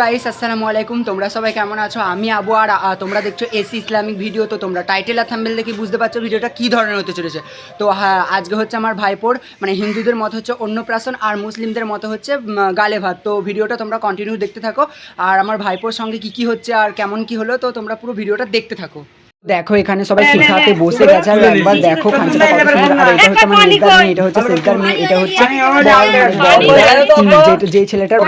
Guys আসসালামু আলাইকুম। তোমরা সবাই কেমন আছো? আমি আবু আর তোমরা দেখছ এসি ইসলামিক ভিডিও তো তোমরা টাইটেল আর থাম্বেল দেখে বুঝতে পারছ ভিডিওটা কী ধরনের হতে চলেছে। তো আজকে হচ্ছে আমার ভাইপোর মানে হিন্দুদের মতো হচ্ছে অন্নপ্রাশন আর মুসলিমদের মতো হচ্ছে গালে ভাত। তো ভিডিওটা তোমরা কন্টিনিউ দেখতে থাকো। আর আমার ভাইপোর সঙ্গে কি কি হচ্ছে আর কেমন কি হলো, তো তোমরা পুরো ভিডিওটা দেখতে থাকো। দেখো এখানে সবাই ক্ষীর খাওয়াতে বসে গেছে। আর একবার দেখো খাঞ্চাটা কত সুন্দর। আর এটা হচ্ছে আমার নির্দার মেয়ে এটা হচ্ছে মেয়ে এটা যে- ছেলেটার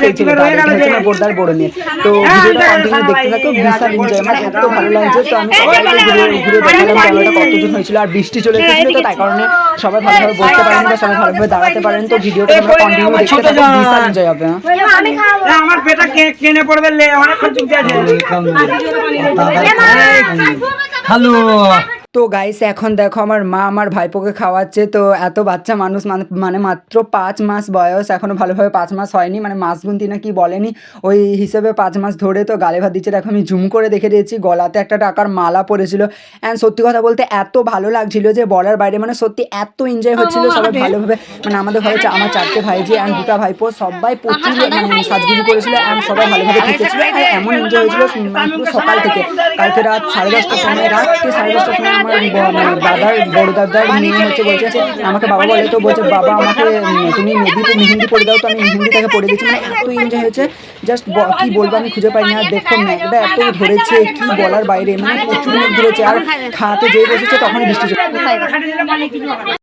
সেই ছেলেটা আর এটা হচ্ছে আমার বোরদার বড় মেয়ে। তো ভিডিওটা কন্টিনিউ দেখতে থাকো বিশাল এনজয় আমার এত ভালো লাগছে তো আমি সবাইকে ঘুরে ঘুরে দেখালাম ক্যামেরাটা কতদূর হয়েছিল আর বৃষ্টি চলে এসেছিল তো তাই কারণে সবাই ভালোভাবে বসতে পারেন বা সবাই ভালোভাবে দাঁড়াতে পারেন তো ভিডিওটা তোমরা কন্টিনিউ দেখতে থাকো বিশাল এনজয় হবে হ্যাঁ আমার পেটা কেনে পড়বে অনেকক্ষণ আছে हॅलो তো গাইস এখন দেখো আমার মা আমার ভাইপোকে খাওয়াচ্ছে। তো এত বাচ্চা মানুষ মানে মানে মাত্র পাঁচ মাস বয়স এখনও ভালোভাবে পাঁচ মাস হয়নি মানে মাস গুনতি না কি বলেনি ওই হিসেবে পাঁচ মাস ধরে তো গালে ভাত দিচ্ছে। দেখো আমি জুম করে দেখে দিয়েছি গলাতে একটা টাকার মালা পড়েছিল অ্যান্ড সত্যি কথা বলতে এত ভালো লাগছিল যে বলার বাইরে মানে সত্যি এত এনজয় হচ্ছিল সবাই ভালোভাবে। মানে আমাদের ঘরে আমার চারটে ভাইজি অ্যান্ড দুটা ভাইপো সবাই প্রচুর মানে সাজগুজি করেছিল অ্যান্ড সবাই ভালোভাবে থেকেছিল এমন এনজয় হয়েছিল মানে সকাল থেকে। কালকে রাত সাড়ে দশটার সময় রাত্রে সাড়ে দশটার সময় আমার দাদার বড় দাদার মেয়ে হচ্ছে বলছে যে আমাকে বাবা বলে তো বলছে বাবা আমাকে তুমি মেহেন্দি মেহেন্দি পরে দাও তো আমি মেহেন্দি তাকে পড়ে দিচ্ছি। মানে এত এনজয় হয়েছে জাস্ট কি বলব আমি খুঁজে পাইনি আর দেখো ম্যাগটা এত ধরেছে কি বলার বাইরে মানে প্রচুর মেঘ ধরেছে আর খাতে যেয়ে বসেছে তখন বৃষ্টি